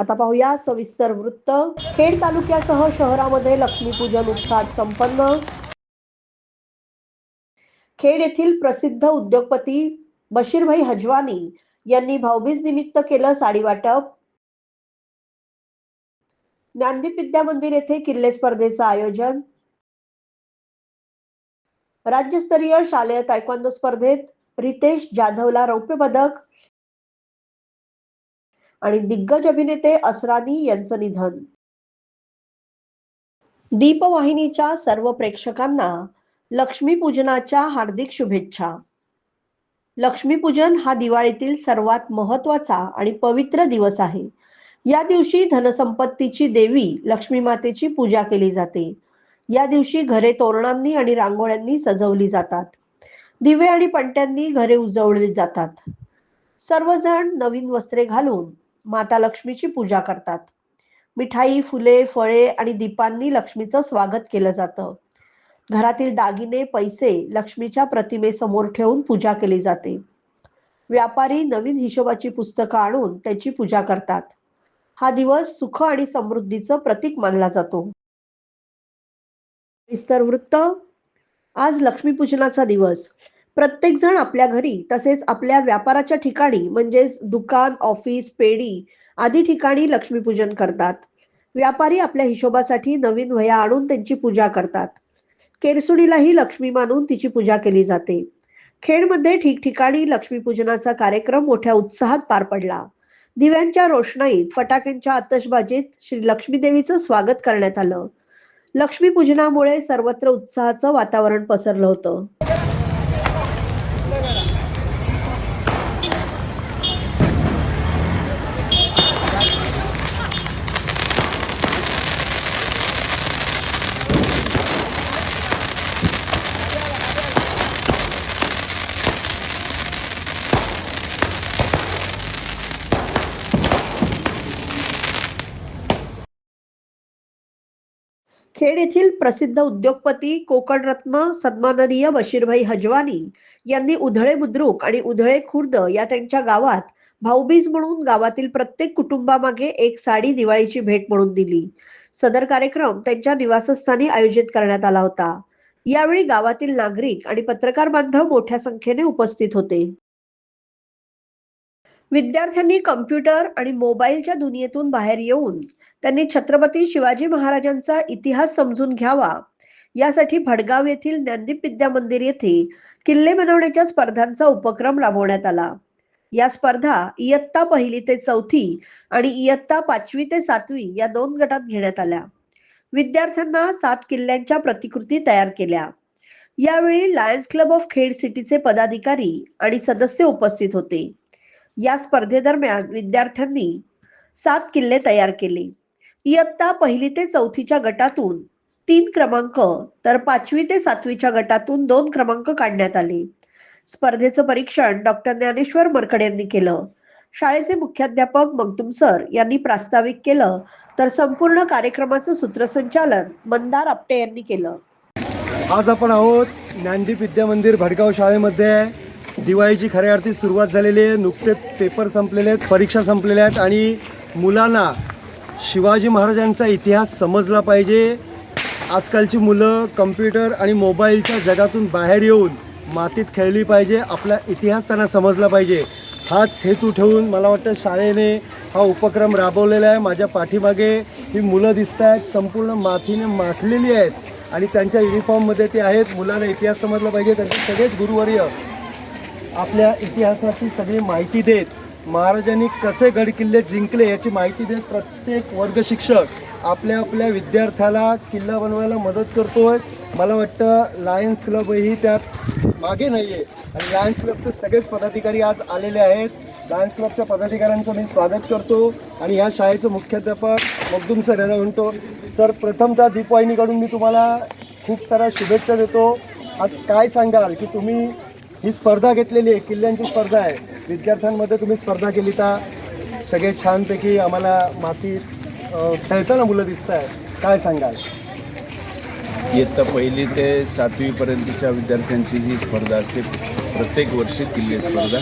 आता पाहूया सविस्तर वृत्त. खेड तालुक्यासह शहरामध्ये लक्ष्मीपूजन उत्साहात संपन्न. खेड येथील प्रसिद्ध उद्योगपती बशीरभाई हजवानी यांनी भाऊबीज निमित्त केलं साडी वाटप. ज्ञानदीप विद्या मंदिर येथे किल्ले स्पर्धेचं आयोजन. राज्यस्तरीय शालेय तायक्वांदो स्पर्धेत रितेश जाधवला रौप्य पदक. आणि दिग्गज अभिनेते असरानी यांचं निधन. दीपवाहिनीच्या सर्व प्रेक्षकांना लक्ष्मीपूजनाच्या हार्दिक शुभेच्छा. लक्ष्मीपूजन हा दिवाळीतील सर्वात महत्त्वाचा आणि पवित्र दिवस आहे. या दिवशी धनसंपत्तीची देवी लक्ष्मी मातेची पूजा केली जाते. या दिवशी घरे तोरणांनी आणि रांगोळ्यांनी सजवली जातात. दिवे आणि पणत्यांनी घरे उजवली जातात. सर्वजण नवीन वस्त्रे घालून माता लक्ष्मीची पूजा करतात. मिठाई फुले फळे आणि दीपांनी लक्ष्मीचं स्वागत केलं जातं. घरातील दागिने पैसे लक्ष्मीच्या प्रतिमेसमोर ठेवून पूजा केली जाते. व्यापारी नवीन हिशोबाची पुस्तकं आणून त्याची पूजा करतात. हा दिवस सुख आणि समृद्धीचं प्रतीक मानला जातो. विस्तर वृत्त आज लक्ष्मीपूजनाचा दिवस. प्रत्येक जण आपल्या घरी तसेच आपल्या व्यापाराच्या ठिकाणी म्हणजेच दुकान ऑफिस पेढी आदी ठिकाणी लक्ष्मीपूजन करतात. व्यापारी आपल्या हिशोबासाठी नवीन वह्या आणून त्यांची पूजा करतात. केरसुणीलाही लक्ष्मी मानून तिची पूजा केली जाते. खेडमध्ये ठिकठिकाणी लक्ष्मीपूजनाचा कार्यक्रम मोठ्या उत्साहात पार पडला. दिव्यांच्या रोषणाईत फटाक्यांच्या आतषबाजीत श्री लक्ष्मी देवीचं स्वागत करण्यात आलं. लक्ष्मीपूजनामुळे सर्वत्र उत्साहाचं वातावरण पसरलं होतं. प्रसिद्ध उद्योगपती कोकणरत्न सन्माननीय बशीरभाई हजवानी यांनी उधळे बुद्रुक आणि उधळे खुर्द या त्यांच्या गावात भाऊबीज म्हणून गावातील प्रत्येक कुटुंबामागे एक साडी दिवाळीची भेट म्हणून दिली. सदर कार्यक्रम त्यांच्या निवासस्थानी आयोजित करण्यात आला होता. यावेळी गावातील नागरिक आणि पत्रकार बांधव मोठ्या संख्येने उपस्थित होते. विद्यार्थ्यांनी कम्प्युटर आणि मोबाईलच्या दुनियेतून बाहेर येऊन त्यांनी छत्रपती शिवाजी महाराजांचा इतिहास समजून घ्यावा. यासाठी भडगाव येथील ज्ञानदीप विद्या मंदिर येथे किल्ले बनवण्याच्या स्पर्धांचा उपक्रम राबवण्यात आला. या स्पर्धा इयत्ता पहिली ते चौथी आणि इयत्ता पाचवी ते सातवी या दोन गटात घेण्यात आल्या. विद्यार्थ्यांना सात किल्ल्यांच्या प्रतिकृती तयार केल्या. यावेळी लायन्स क्लब ऑफ खेड सिटीचे पदाधिकारी आणि सदस्य उपस्थित होते. या स्पर्धेदरम्यान विद्यार्थ्यांनी सात किल्ले तयार केले. इयत्ता पहिली ते चौथीच्या गटातून तीन क्रमांक तर पाचवी ते सातवीच्या गटातून दोन क्रमांक काढण्यात आले. स्पर्धेचं परीक्षण डॉक्टर ज्ञानेश्वर मरकड यांनी केलं. शाळेचे मुख्याध्यापक मगदुम सर यांनी प्रास्ताविक केलं तर संपूर्ण कार्यक्रमाचं सूत्रसंचालन मंदार आपटे यांनी केलं. आज आपण आहोत ज्ञानदीप विद्या मंदिर भडगाव शाळेमध्ये. दिवाळीची खऱ्या अर्थी सुरुवात झालेली आहे. नुकतेच पेपर संपलेले आहेत परीक्षा संपलेल्या आहेत आणि मुलांना शिवाजी महाराजांचा इतिहास समजला पाहिजे. आजकालची मुलं कम्प्युटर आणि मोबाईलच्या जगातून बाहेर येऊन मातीत खेळली पाहिजे. आपला इतिहास त्यांना समजला पाहिजे. हाच हेतू ठेवून मला वाटतं शाळेने हा उपक्रम राबवलेला आहे. माझ्या पाठीमागे ही मुलं दिसत आहेत संपूर्ण मातीने माखलेली आहेत आणि त्यांच्या युनिफॉर्ममध्ये ते आहेत. मुलांना इतिहास समजला पाहिजे. त्यांचे सगळेच गुरुवर्य आपल्या इतिहासाची सगळी माहिती देत महाराजांनी कसे गडकिल्ले जिंकले याची माहिती देत प्रत्येक वर्ग शिक्षक आपल्या आपल्या विद्यार्थ्याला किल्ला बनवायला मदत करतोय. मला वाटतं लायन्स क्लबही त्यात मागे नाही आहे आणि लायन्स क्लबचे सगळेच पदाधिकारी आज आलेले आहेत. लायन्स क्लबच्या पदाधिकाऱ्यांचं मी स्वागत करतो. आणि ह्या शाळेचं मुख्याध्यापक मगदूम सर यांना म्हणतो सर प्रथमतः दीपवाहिनीकडून मी तुम्हाला खूप साऱ्या शुभेच्छा देतो. आज काय सांगाल की तुम्ही ही स्पर्धा घेतलेली आहे किल्ल्यांची स्पर्धा आहे. विद्यार्थ्यांमध्ये तुम्ही स्पर्धा केली तर सगळे छानपैकी आम्हाला मातीत खेळताना मुलं दिसत आहेत काय सांगाल? इयत्ता पहिली ते सातवीपर्यंतच्या विद्यार्थ्यांची ही स्पर्धा असते प्रत्येक वर्षी किल्ले स्पर्धा.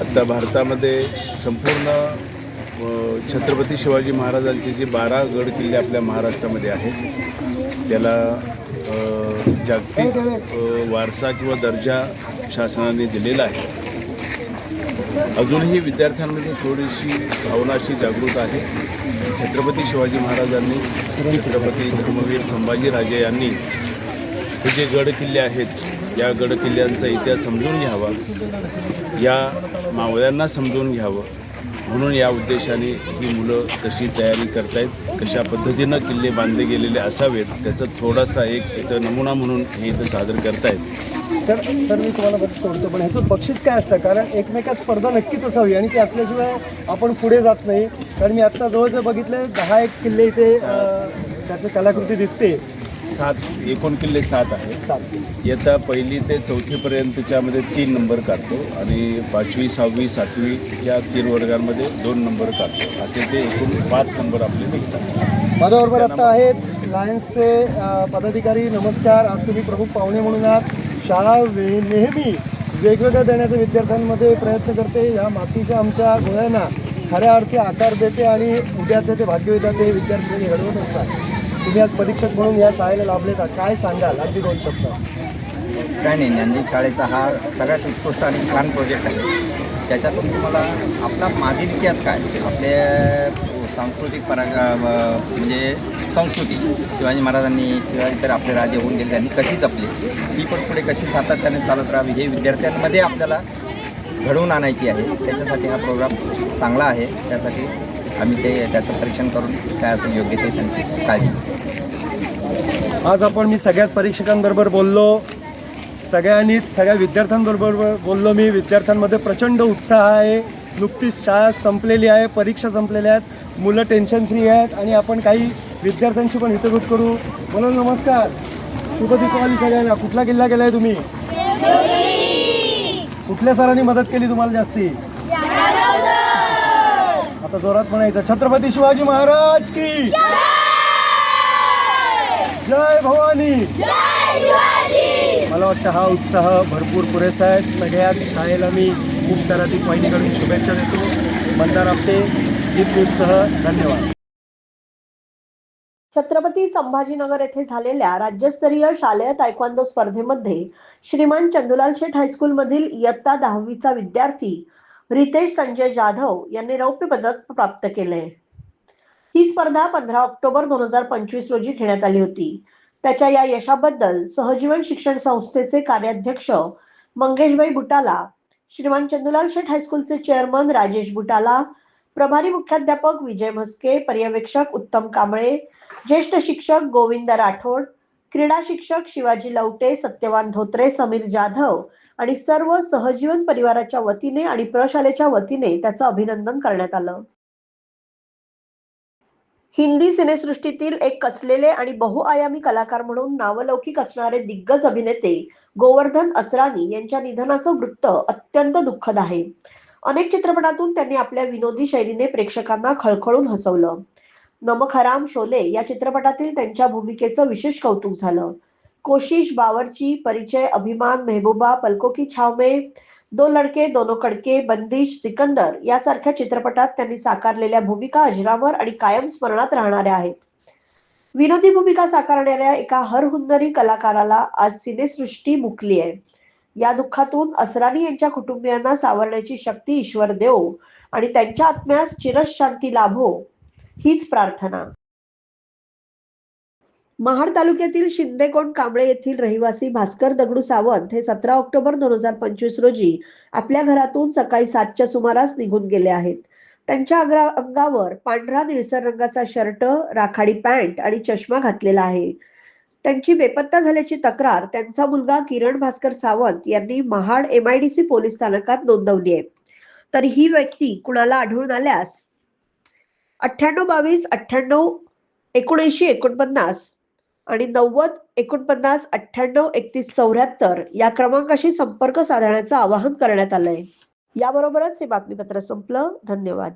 आता भारतामध्ये संपूर्ण छत्रपती शिवाजी महाराजांचे जे बारा गड किल्ले आपल्या महाराष्ट्रामध्ये आहेत त्याला जागतिक वारसा किंवा दर्जा शासनाने दिलेला आहे. अजूनही विद्यार्थ्यांमध्ये थोडीशी भावना अशी जागृत आहे. छत्रपती शिवाजी महाराजांनी छत्रपती धर्मवीर संभाजीराजे यांनी हे जे गड किल्ले आहेत या गड किल्ल्यांचा इतिहास समजून घ्यावा या मावळ्यांना समजून घ्यावं म्हणून या उद्देशाने ही मुलं कशी तयारी करतायत कशा पद्धतीनं किल्ले बांधले गेलेले असावेत त्याचा थोडासा एक इथं नमुना म्हणून हे इथं सादर करतायत. सर सर मी तुम्हाला बघत तोडतो पण ह्याचं बक्षीस काय असतं? कारण एकमेकात स्पर्धा नक्कीच असावी आणि ती असल्याशिवाय आपण पुढे जात नाही. कारण मी आत्ता जवळजवळ बघितलं दहा एक किल्ले इथे त्याचं कलाकृती दिसते. सात एकूण किल्ले सात आहेत. सात इयत्ता पहिली ते चौथीपर्यंतच्यामध्ये तीन नंबर काढतो आणि पाचवी सहावी सातवी या तीन वर्गांमध्ये दोन नंबर काढतो. असे ते एकूण पाच नंबर आपले निघतात. माझ्याबरोबर आता आहेत लायन्सचे पदाधिकारी नमस्कार. आज तुम्ही प्रमुख पाहुणे म्हणून आहात. शाळा वे नेहमी वेगवेगळ्या देण्याचे विद्यार्थ्यांमध्ये प्रयत्न करते. ह्या मातीच्या आमच्या गोळ्यांना खऱ्या अर्थी आकार देते आणि उद्याचे ते भाग्यविधाते ते विद्यार्थ्यांनी घडवत असतात. तुम्ही आज परीक्षक म्हणून या शाळेला लाभले का? काय सांगाल? अगदी दोन शब्द. काय नाही ज्ञानदीप शाळेचा हा सगळ्यात उत्कृष्ट आणि छान प्रोजेक्ट आहे. त्याच्यातून तुम्हाला आपला मागील इतिहास काय? आपले सांस्कृतिक परा म्हणजे संस्कृती शिवाजी महाराजांनी किंवा इतर आपले राजे होऊन गेले त्यांनी कशी जपली? ती पण पुढे कशी सातत्याने चालत राहावी हे विद्यार्थ्यांमध्ये आपल्याला घडवून आणायची आहे. त्याच्यासाठी हा प्रोग्राम चांगला आहे. त्यासाठी आम्ही ते त्याचं परीक्षण करून काय असेल योग्य ते त्यांची काळजी आज आपण मी सगळ्याच परीक्षकांबरोबर बोललो सगळ्यांनीच सगळ्या विद्यार्थ्यांबरोबर बोललो मी. विद्यार्थ्यांमध्ये प्रचंड उत्साह आहे. नुकतीच शाळा संपलेली आहे परीक्षा संपलेल्या आहेत मुलं टेन्शन फ्री आहेत आणि आपण काही विद्यार्थ्यांशी पण हितगुज करू. बोला नमस्कार. शुभ दीपावली सगळ्यांना? कुठला किल्ला केलाय तुम्ही? कुठल्या सरांनी मदत केली तुम्हाला जास्ती? आता जोरात म्हणायचं छत्रपती शिवाजी महाराज की जय भवानी! मला वाटतं हा उत्साह भरपूर पुरेसा आहे. सगळ्याच शाळेला मी खूप साऱ्या ती वाहिनीकडून शुभेच्छा देतो. मतदार आपटे ईद न्यूजसह धन्यवाद. छत्रपती संभाजीनगर येथे झालेल्या राज्यस्तरीय शालेय तायक्वांदो स्पर्धेमध्ये श्रीमान चंदुलाल शेठ हायस्कूल मधील इयत्ता दहावीचा विद्यार्थी रितेश संजय जाधव यांनी रौप्य पदक प्राप्त केले. ही स्पर्धा पंधरा ऑक्टोबर दोन हजार पंचवीस रोजी घेण्यात आली होती. त्याच्या या यशाबद्दल सहजीवन शिक्षण संस्थेचे कार्याध्यक्ष मंगेशभाई बुटाला श्रीमान चंदुलाल शेठ हायस्कूलचे चेअरमन राजेश बुटाला प्रभारी मुख्याध्यापक विजय म्हस्के पर्यवेक्षक उत्तम कांबळे ज्येष्ठ शिक्षक गोविंद राठोड क्रीडा शिक्षक शिवाजी लवटे सत्यवान धोत्रे समीर जाधव आणि सर्व सहजीवन परिवाराच्या वतीने आणि प्रशालेच्या वतीने त्याचं अभिनंदन करण्यात आलं. हिंदी सिनेसृष्टीतील एक कसलेले आणि बहुआयामी कलाकार म्हणून नावलौकिक असणारे दिग्गज अभिनेते गोवर्धन असरानी यांच्या निधनाचं वृत्त अत्यंत दुःखद आहे. अनेक चित्रपटातून त्यांनी आपल्या विनोदी शैलीने प्रेक्षकांना खळखळून हसवलं. नमक हराम शोले या चित्रपटातील त्यांच्या भूमिकेचं विशेष कौतुक झालं. कोशिश बावरची परिचय अभिमान मेहबूबा पलको की दो लडके दोनो कडके बंदिश सिकंदर यासारख्या चित्रपटात त्यांनी साकारलेल्या भूमिका अजरामर आणि कायम स्मरणात राहणाऱ्या आहेत. विनोदी भूमिका साकारणाऱ्या एका हरहुन्नरी कलाकाराला आज सिनेसृष्टी मुकली आहे. या दुःखातून असरानी यांच्या कुटुंबियांना सावरण्याची शक्ती ईश्वर देव आणि त्यांच्या आत्म्यास चिरशांती लाभो हीच प्रार्थना. महाड तालुक्यातील शिंदेकोंड कांबळे येथील रहिवासी भास्कर दगडू सावंत हे सतरा ऑक्टोबर दोन हजार पंचवीस रोजी आपल्या घरातून सकाळी सातच्या सुमारास निघून गेले आहेत. त्यांच्या अंगावर पांढरा निळसर रंगाचा शर्ट राखाडी पॅन्ट आणि चष्मा घातलेला आहे. त्यांची बेपत्ता झाल्याची तक्रार त्यांचा मुलगा किरण भास्कर सावंत यांनी महाड एमआयडीसी पोलीस स्थानकात नोंदवली आहे. तर ही व्यक्ती कुणाला आढळून आल्यास? अठ्ठ्याण्णव बावीस अठ्ठ्याण्णव एकोणऐंशी एकोणपन्नास आणि नव्वद एकोणपन्नास अठ्ठ्याण्णव एकतीस चौऱ्याहत्तर या क्रमांकाशी संपर्क साधण्याचं आवाहन करण्यात आलंय. याबरोबरच हे बातमीपत्र संपलं. धन्यवाद.